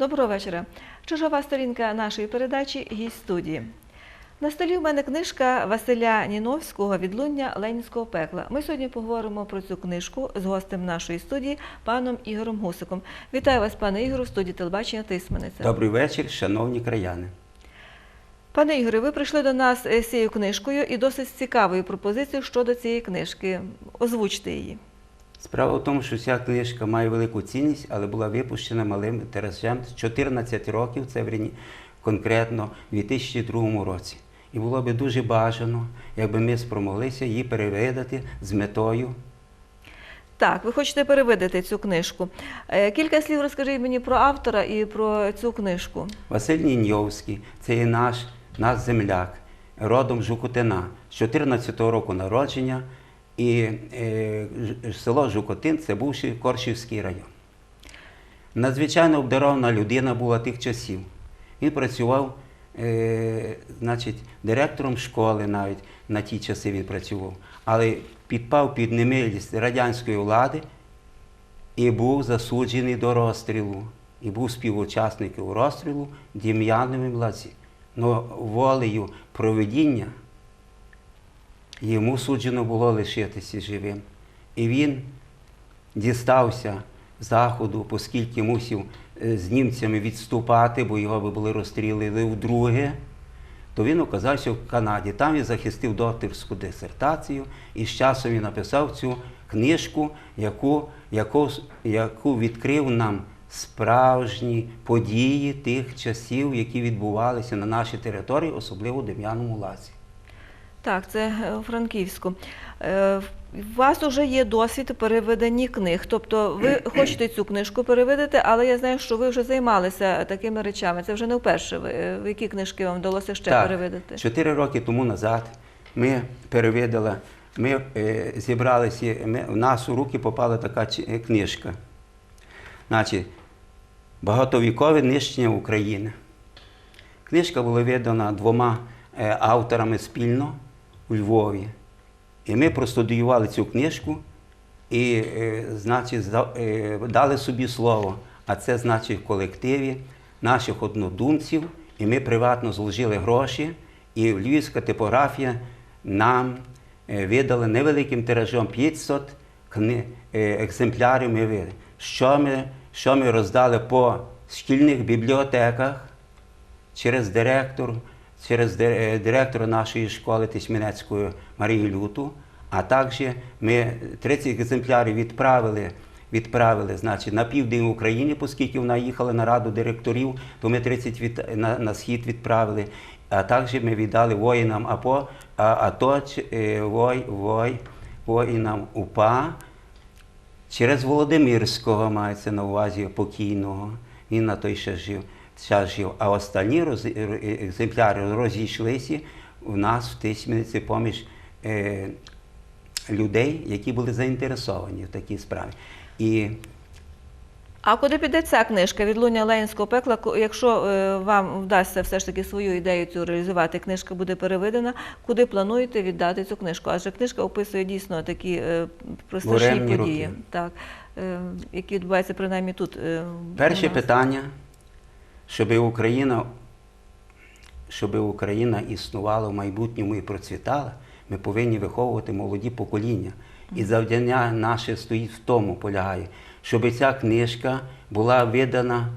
Доброго вечора. Чужова сторінка нашої передачі гість студії. На столі в мене книжка Василя Ніновського Відлуння Ленінського пекла. Ми сьогодні поговоримо про цю книжку з гостем нашої студії, паном Ігорем Гусиком. Вітаю вас, пане Ігору, в студії телебачення Тисмениця. Добрий вечір, шановні краяни. Пане Ігоре, ви прийшли до нас е, з цією книжкою і досить цікавою пропозицією щодо цієї книжки. Озвучте її. Справа в тому, що ця книжка має велику цінність, але була випущена малим тиражем 14 років, це конкретно в 2002 році. І було би дуже бажано, якби ми спромоглися її перевидати з метою. Так, ви хочете перевидати цю книжку. Е, Кілька слів розкажіть мені про автора і про цю книжку. Василь Ніньовський, це є наш, наш земляк, родом з Жукотина, з 14-го року народження. І е, село Жукотин це бувший Коршівський район. Надзвичайно обдарована людина була тих часів. Він працював, е, значить, директором школи навіть на ті часи він працював, але підпав під немилість радянської влади і був засуджений до розстрілу. І був співучасником розстрілу Дім'яновим Лаці. Но волею проведіння йому суджено було лишитися живим. І він дістався заходу, оскільки мусив з німцями відступати, бо його би були розстріляли вдруге, то він оказався в Канаді. Там він захистив докторську дисертацію і з часом він написав цю книжку, яку, яку, яку відкрив нам справжні події тих часів, які відбувалися на нашій території, особливо у Дем'яному Лазі. Так, це е, у Франківську. Е, У вас вже є досвід у переведенні книг. Тобто ви хочете цю книжку перевидати, але я знаю, що ви вже займалися такими речами. Це вже не вперше. Ви, е, в які книжки вам вдалося ще перевидати? Чотири роки тому назад ми перевидали, ми е, зібралися, ми, в нас у руки попала така книжка. Значить, багатовікове нищення України. Книжка була видана двома авторами спільно у Львові. І ми простудіювали цю книжку і, е, значить, е, дали собі слово. А це значить в колективі наших однодумців, і ми приватно зложили гроші, і львівська типографія нам е, видала невеликим тиражом 500 кни- е, екземплярів. Ми. Що ми, що ми роздали по шкільних бібліотеках через директор, через е, директора нашої школи Тисьмінецької Марії Люту, а також ми 30 екземплярів відправили. Відправили значить, на південь України, оскільки вона їхала на раду директорів, то ми 30 від, на, на схід відправили. А також ми віддали воїнам АПО, а, АТО, е, вой, вой, воїнам УПА, Через Володимирського мається на увазі покійного. Він на той ще жив. Час жив. А останні роз, екземпляри розійшлися у нас в Тисмениці поміж е, людей, які були заінтересовані в такій справі. І А куди піде ця книжка відлуння Ленінського пекла? Якщо е, вам вдасться все ж таки свою ідею цю реалізувати, книжка буде переведена, куди плануєте віддати цю книжку? Адже книжка описує дійсно такі е, про Буремні події, роки. так, е, які відбуваються принаймні тут. е, перше питання, щоб Україна, щоб Україна існувала в майбутньому і процвітала, ми повинні виховувати молоді покоління. І завдання наше стоїть в тому, полягає, щоб ця книжка була видана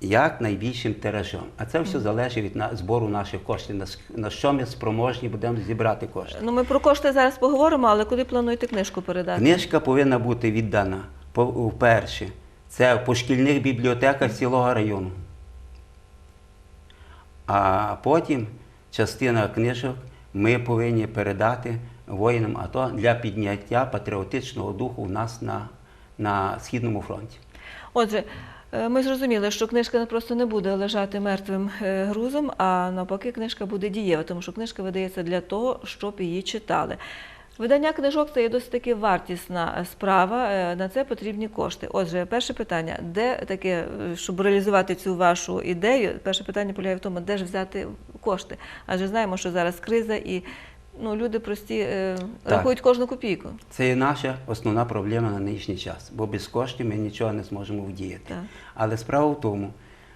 як найбільшим тиражом. А це все залежить від збору наших коштів, на, що ми спроможні будемо зібрати кошти. Ну, ми про кошти зараз поговоримо, але куди плануєте книжку передати? Книжка повинна бути віддана вперше. Це по шкільних бібліотеках цілого району. А потім частина книжок ми повинні передати воїнам АТО для підняття патріотичного духу у нас на, на Східному фронті. Отже, е, ми зрозуміли, що книжка просто не буде лежати мертвим е, грузом, а навпаки, книжка буде дієва, тому що книжка видається для того, щоб її читали. Видання книжок це є досить таки вартісна е, справа. е, На це потрібні кошти. Отже, перше питання: де таке, е, щоб реалізувати цю вашу ідею? Перше питання полягає в тому, де ж взяти кошти? Адже знаємо, що зараз криза і ну, люди прості е, рахують кожну копійку. Це є наша основна проблема на нинішній час, бо без коштів ми нічого не зможемо вдіяти. Так. Але справа в тому,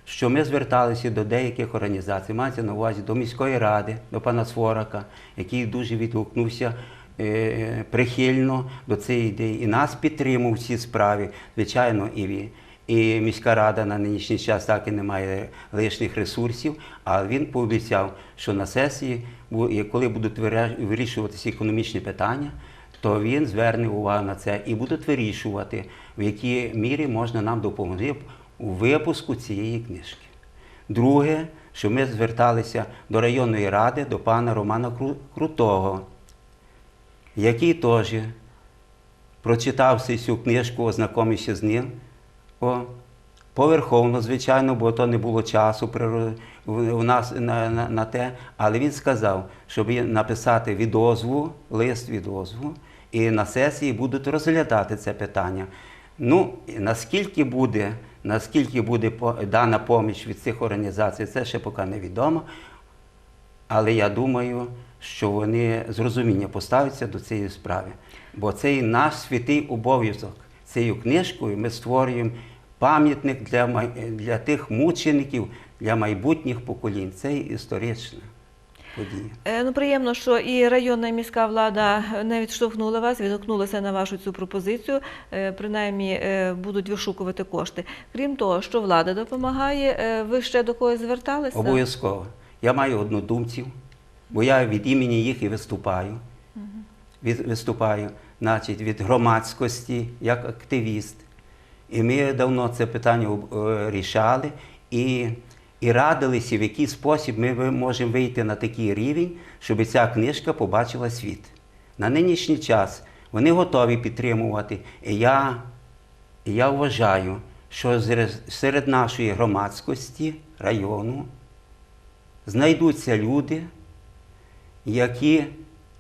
що ми зверталися до деяких організацій, мається на увазі до міської ради, до пана Сворака, який дуже відгукнувся прихильно до цієї ідеї і нас підтримав в цій справі. Звичайно, і, і міська рада на нинішній час так і не має лишніх ресурсів, а він пообіцяв, що на сесії, коли будуть вирішуватися економічні питання, то він зверне увагу на це і будуть вирішувати, в якій мірі можна нам допомогти у випуску цієї книжки. Друге, що ми зверталися до районної ради, до пана Романа Крутого, який теж прочитав цю книжку, ознакомився з ним. О, поверховно, звичайно, бо то не було часу у нас на, на, на те. Але він сказав, щоб написати відозву, лист відозву, і на сесії будуть розглядати це питання. Ну, наскільки буде, наскільки буде дана поміч від цих організацій, це ще поки невідомо. Але я думаю, що вони з розуміння поставляться до цієї справи. Бо це і наш святий обов'язок. Цією книжкою ми створюємо пам'ятник для, для тих мучеників, для майбутніх поколінь. Це історична подія. Е, Ну, приємно, що і районна і міська влада не відштовхнула вас, відгукнулася на вашу цю пропозицію. Е, Принаймні е, будуть вишукувати кошти. Крім того, що влада допомагає, ви ще до когось зверталися? Обов'язково. Я маю однодумців, бо я від імені їх і виступаю. Від, виступаю, значить, від громадськості як активіст. І ми давно це питання е, рішали і, і радилися, в який спосіб ми можемо вийти на такий рівень, щоб ця книжка побачила світ. На нинішній час вони готові підтримувати. І я, і я вважаю, що серед- серед нашої громадськості району знайдуться люди, які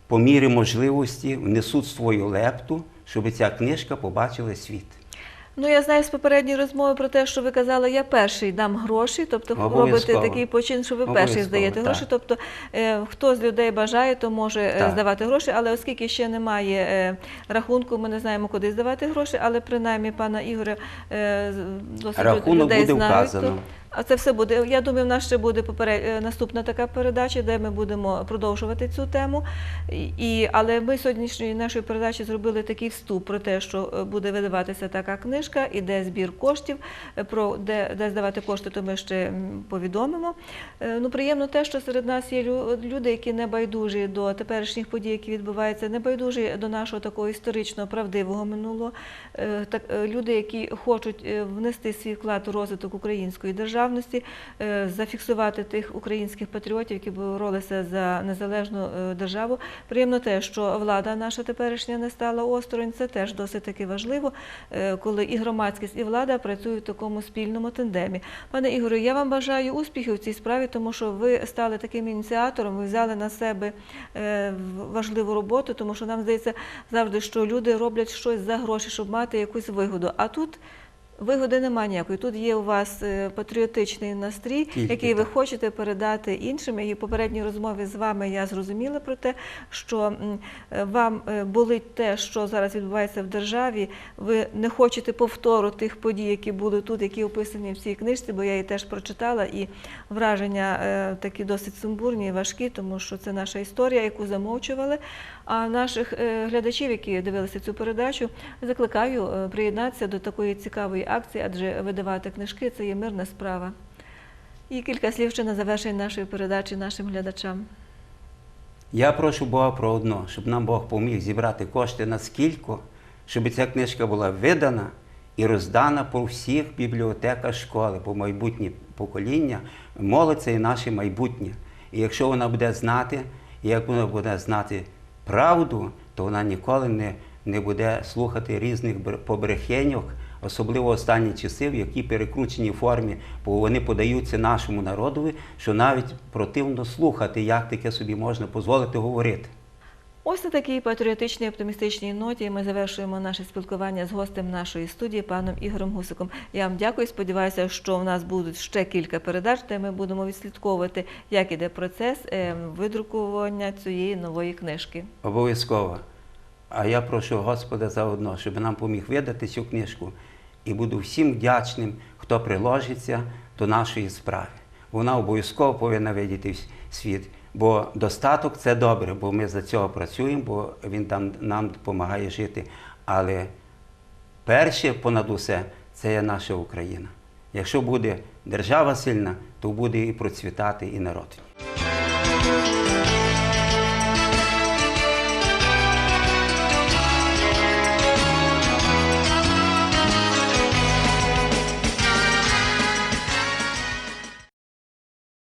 по мірі можливості внесуть свою лепту, щоб ця книжка побачила світ. Ну, я знаю з попередньої розмови про те, що ви казали, я перший дам гроші, тобто робите Обов'язково. такий почин, що ви перший здаєте так. гроші. Тобто, е, хто з людей бажає, то може е, Так. здавати гроші, але оскільки ще немає е, рахунку, ми не знаємо, куди здавати гроші, але принаймні пана Ігоря е, досить Рахунок людей буде знають. вказано. то- А це все буде. Я думаю, в нас ще буде поперед... е, наступна така передача, де ми будемо продовжувати цю тему. І, але ми сьогоднішньої нашої передачі зробили такий вступ про те, що е, буде видаватися така книжка, іде збір коштів. Е, Про де, де здавати кошти, то ми ще повідомимо. Ну, приємно те, що серед нас є люди, які не байдужі до теперішніх подій, які відбуваються, не байдужі до нашого такого історичного правдивого минулого. Так, люди, які хочуть внести свій вклад у розвиток української державності, е, зафіксувати тих українських патріотів, які боролися за незалежну е, державу. Приємно те, що влада наша теперішня не стала осторонь. Це теж досить таки важливо, е, коли і громадськість, і влада працюють в такому спільному тандемі. Пане Ігорю, я вам бажаю успіхів в цій справі, тому що ви стали таким ініціатором, ви взяли на себе важливу роботу, тому що нам здається завжди, що люди роблять щось за гроші, щоб мати якусь вигоду. А тут вигоди немає ніякої. Тут є у вас е, патріотичний настрій, Тільки який ви так. хочете передати іншим. І в попередній розмові з вами я зрозуміла про те, що е, вам е, болить те, що зараз відбувається в державі. Ви не хочете повтору тих подій, які були тут, які описані в цій книжці, бо я її теж прочитала, і враження такі досить сумбурні і важкі, тому що це наша історія, яку замовчували. А наших глядачів, які дивилися цю передачу, закликаю приєднатися до такої цікавої акції, адже видавати книжки це є мирна справа. І кілька слів ще на завершення нашої передачі нашим глядачам. Я прошу Бога про одно, щоб нам Бог поміг зібрати кошти на скільки, щоб ця книжка була видана і роздана по всіх бібліотеках школи, по майбутнє покоління, молодь і наше майбутнє. І якщо вона буде знати, і як вона буде знати правду, то вона ніколи не, не буде слухати різних побрехеньок, особливо останні часи, в якій перекрученій формі, бо вони подаються нашому народові, що навіть противно слухати, як таке собі можна дозволити говорити. Ось на такій патріотичній оптимістичній ноті ми завершуємо наше спілкування з гостем нашої студії, паном Ігорем Гусиком. Я вам дякую. Сподіваюся, що в нас будуть ще кілька передач, де ми будемо відслідковувати, як іде процес е, видрукування цієї нової книжки. Обов'язково. А я прошу Господа заодно, щоб нам поміг видати цю книжку. І буду всім вдячним, хто приложиться до нашої справи. Вона обов'язково повинна видіти світ. Бо достаток це добре, бо ми за цього працюємо, бо він там нам допомагає жити. Але перше понад усе це є наша Україна. Якщо буде держава сильна, то буде і процвітати і народ.